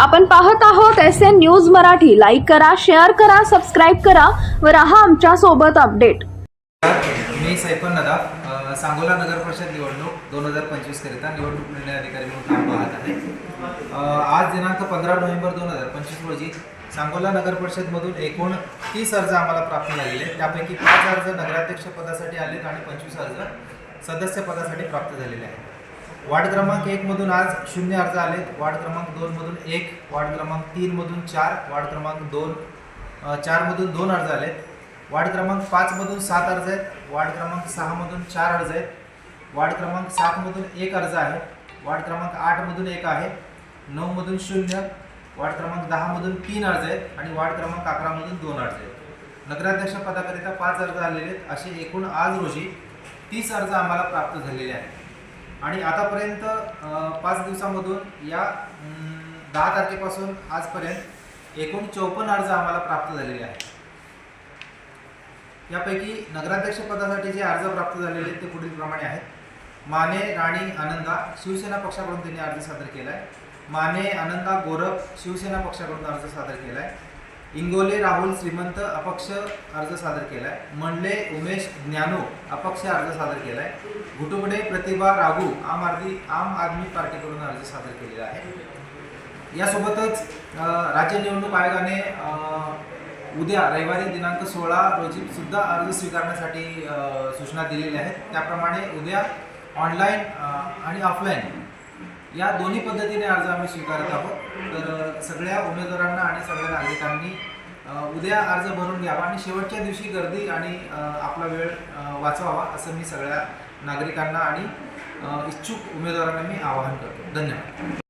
आपण पाहत आहोत S N news Marathi. Like करा शेअर करा सबस्क्राईब करा व राहा आमच्यासोबत अपडेट मी सैफन नदाफ सांगोला नगर परिषद निवडणूक दोन हजार पंचवीस करिता निवडणूक निर्णय अधिकारी म्हणून काम पाहत आहे. आज दिनांक पंधरा नोव्हेंबर दोन हजार पंचवीस रोजी सांगोला नगर परिषदमधून एकूण तीस अर्ज आम्हाला प्राप्त झालेले त्यापैकी पाच अर्ज नगराध्यक्ष पदासाठी आलेत आणि पंचवीस अर्ज सदस्य पदासाठी प्राप्त झालेले आहेत. वार्ड क्रमांक एकमधून आज शून्य अर्ज आलेत वार्ड क्रमांक दोनमधून एक वार्ड क्रमांक तीनमधून चार वार्ड क्रमांक दोन चारमधून दोन अर्ज आलेत वार्ड क्रमांक पाचमधून सात अर्ज आहेत वार्ड क्रमांक सहामधून चार अर्ज आहेत वार्ड क्रमांक सातमधून एक अर्ज आहे वार्ड क्रमांक आठमधून एक आहे नऊमधून शून्य वार्ड क्रमांक दहामधून तीन अर्ज आहेत आणि वार्ड क्रमांक अकरामधून दोन अर्ज आहेत नगराध्यक्ष पदाकरिता पाच अर्ज आलेले आहेत असे एकूण आज रोजी तीस अर्ज आम्हाला प्राप्त झालेले आहेत आणि आतापर्यंत पाच दिवसामधून या दहा तारखेपासून आजपर्यंत एकूण चौपन्न अर्ज आम्हाला प्राप्त झालेले आहेत. यापैकी नगराध्यक्ष पदासाठी जे अर्ज प्राप्त झालेले आहेत ते पुढील प्रमाणे आहेत. माने राणी आनंदा शिवसेना पक्षाकडून त्यांनी अर्ज सादर केला आहे माने आनंदा गोरख शिवसेना पक्षाकडून अर्ज सादर केला आहे इंगोले राहुल श्रीमंत अपक्ष अर्ज सादर केला आहे मंडले उमेश ज्ञानो अपक्ष अर्ज सादर केला आहे घुटुबडे प्रतिभा राघू आम आदमी आम आदमी पार्टीकडून अर्ज सादर केलेला आहे. यासोबतच राज्य निवडणूक आयोगाने उद्या रविवारी दिनांक सोळा रोजी सुद्धा अर्ज स्वीकारण्यासाठी सूचना दिलेल्या आहेत. त्याप्रमाणे उद्या ऑनलाईन आणि ऑफलाईन या दोन्ही पद्धतीने अर्ज आम्ही स्वीकारत आहोत. तर सगळ्या उमेदवारांना आणि सगळ्या नागरिकांनी उद्या अर्ज भरून घ्यावा आणि शेवटच्या दिवशी गर्दी आणि आपला वेळ वाचवावा असं मी सगळ्या नागरिकांना आणि इच्छुक उमेदवारांना मी आवाहन करतो. धन्यवाद.